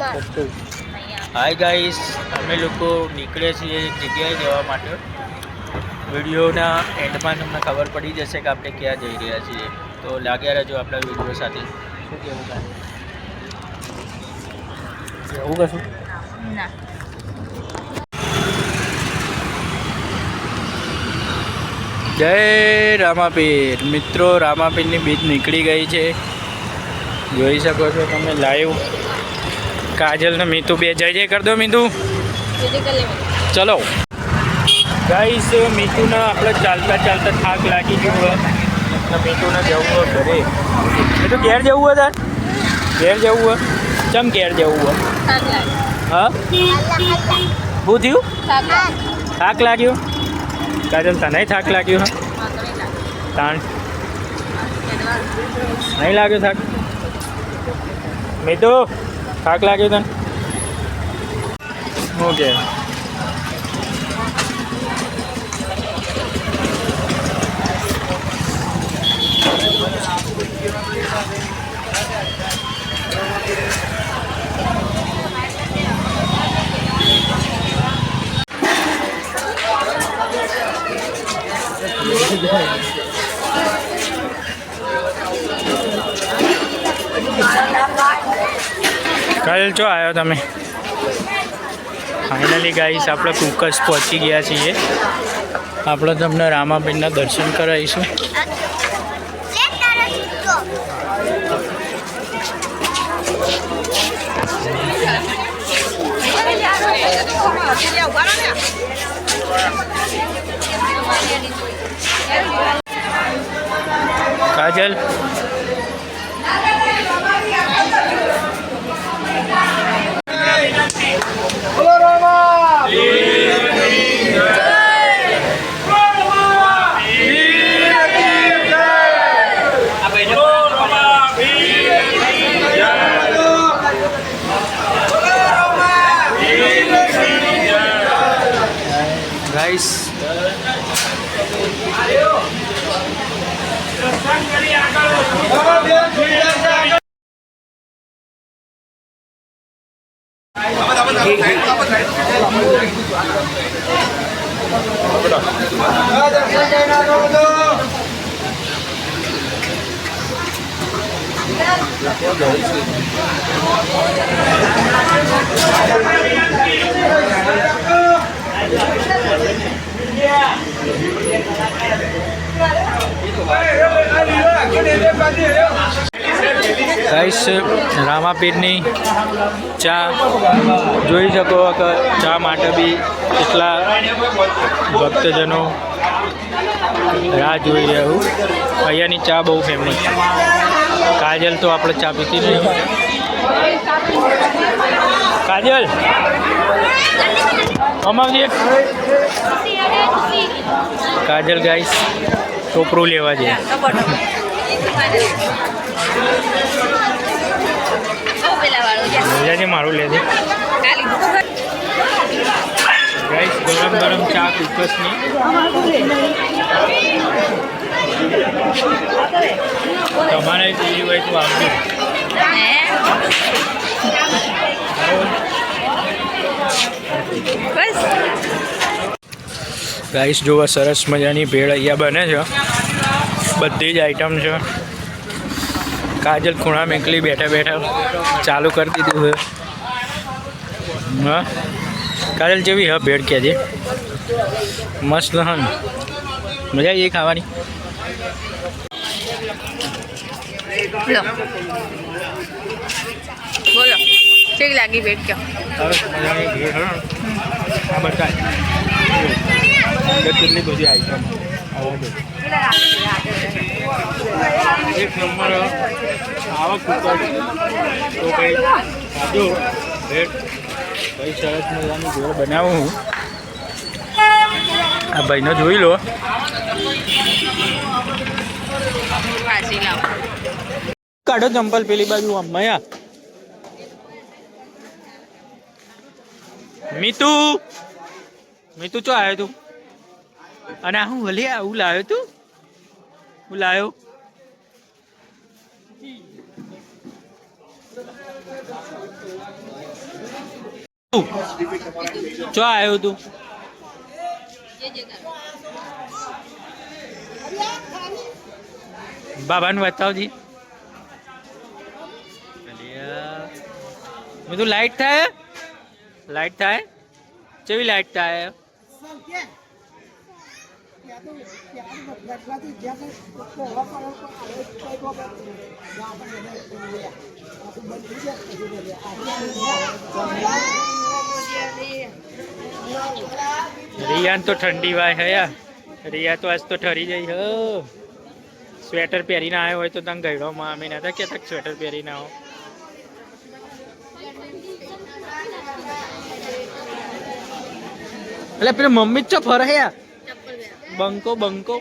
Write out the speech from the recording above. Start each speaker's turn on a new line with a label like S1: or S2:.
S1: Hi guys અમે લોકો નીકળે છીએ એક જગ્યાએ જવા માટે. વિડીયોના એન્ડમાં તમને ખબર પડી જશે કે આપણે ક્યાં જઈ રહ્યા છીએ. તો લાગ્યા રહેજો આપણા વીડિયો સાથે. શું કહેવું કાંઈ એવું કશું?
S2: ના.
S1: જય રામાપીર. મિત્રો રામાપીરની બીજ નીકળી ગઈ છે. જોઈ શકો છો તમે લાઈવ કાજલ ને મીતુ બે. જય જય કર દો મીતુ. ચલો. ગાઈસ મીતુને આપણે ચાલતા ચાલતા થાક લાગી ગયો હોય ને મીતુને જવું હોય ઘરે. એ તો ઘેર જવું હોય તાર? ઘેર જવું હોય? ચમ ઘેર જવું હોય? હા? શું થયું? થાક લાગ્યો. કાજલ તને થાક લાગ્યો હા? તાણ. નહીં લાગ્યો થાક? મીતુ? થાક લાગ્યો તને ઓકે કાલ જો આવ્યો તમે. ફાઇનલી ગાઈસ આપણે કુકસ પહોંચી ગયા છીએ. આપણે તમને રામાબેનના દર્શન કરાવીશું. કાજલ ગાઈસ ગાઈસ, રામાપીરની ચા. જોઈ શકો કે ચા માટે બી કેટલા ભક્તજનો રાહ જોઈ રહ્યા અહીંયાની ચા બહુ ફેમસ છે. કાજલ તો આપણે ચા પીતી નહીં કાજલ! અમાવજે! કાજલ ગાઈસ, ટોપરું લેવા લેજે મારું લેજે ગાઈસ ગરમ ગરમ ચા કુકસની તમારે પીવી હોય તો આવજો. ગાઈસ જોવા, સરસ મજાની ભેળ અહીંયા બને છે. બધી જ આઈટમ છે. કાજલ ખૂણા મેકલી બેઠા બેઠા ચાલુ કરી દીધું હવે હા? કાજલ જેવી હા ભેળ કે છે મસ્ત હન. મજા આવી ખાવાની?
S2: બોલો. ઠીક લાગી ભેટ
S1: બતાય કેટલી બધી આઈટમ એક નંબર આવક તો ભાઈ ખાજો રેટ ભાઈ, સરસ મજાનું ભેળ બનાવું હું. આ ભાઈનો જોઈ લો. કાઢો ચંપલ પેલી બાજુ આમ, મયા. મીતુ. મીતુ ચો આવ્યો તું? અને હું ભલે આવું લાવ્યો તું? હું લાવ્યો ચો આવ્યો તું. બાબાનું બતાવજી. બધું લાઈટ થાય? લાઈટ થાય? કેવી લાઈટ થાય? રિયાન તો ઠંડી વાય હયા રિયા તો આજ તો ઠરી જઈ હ. સ્વેટર પહેરીને આવ્યો હોય તો તને ગયડોમાં અમે નતા કે કે સ્વેટર પહેરીને આવો. એટલે પેલી મમ્મી જ ચો ફરે યાર. bengko bengko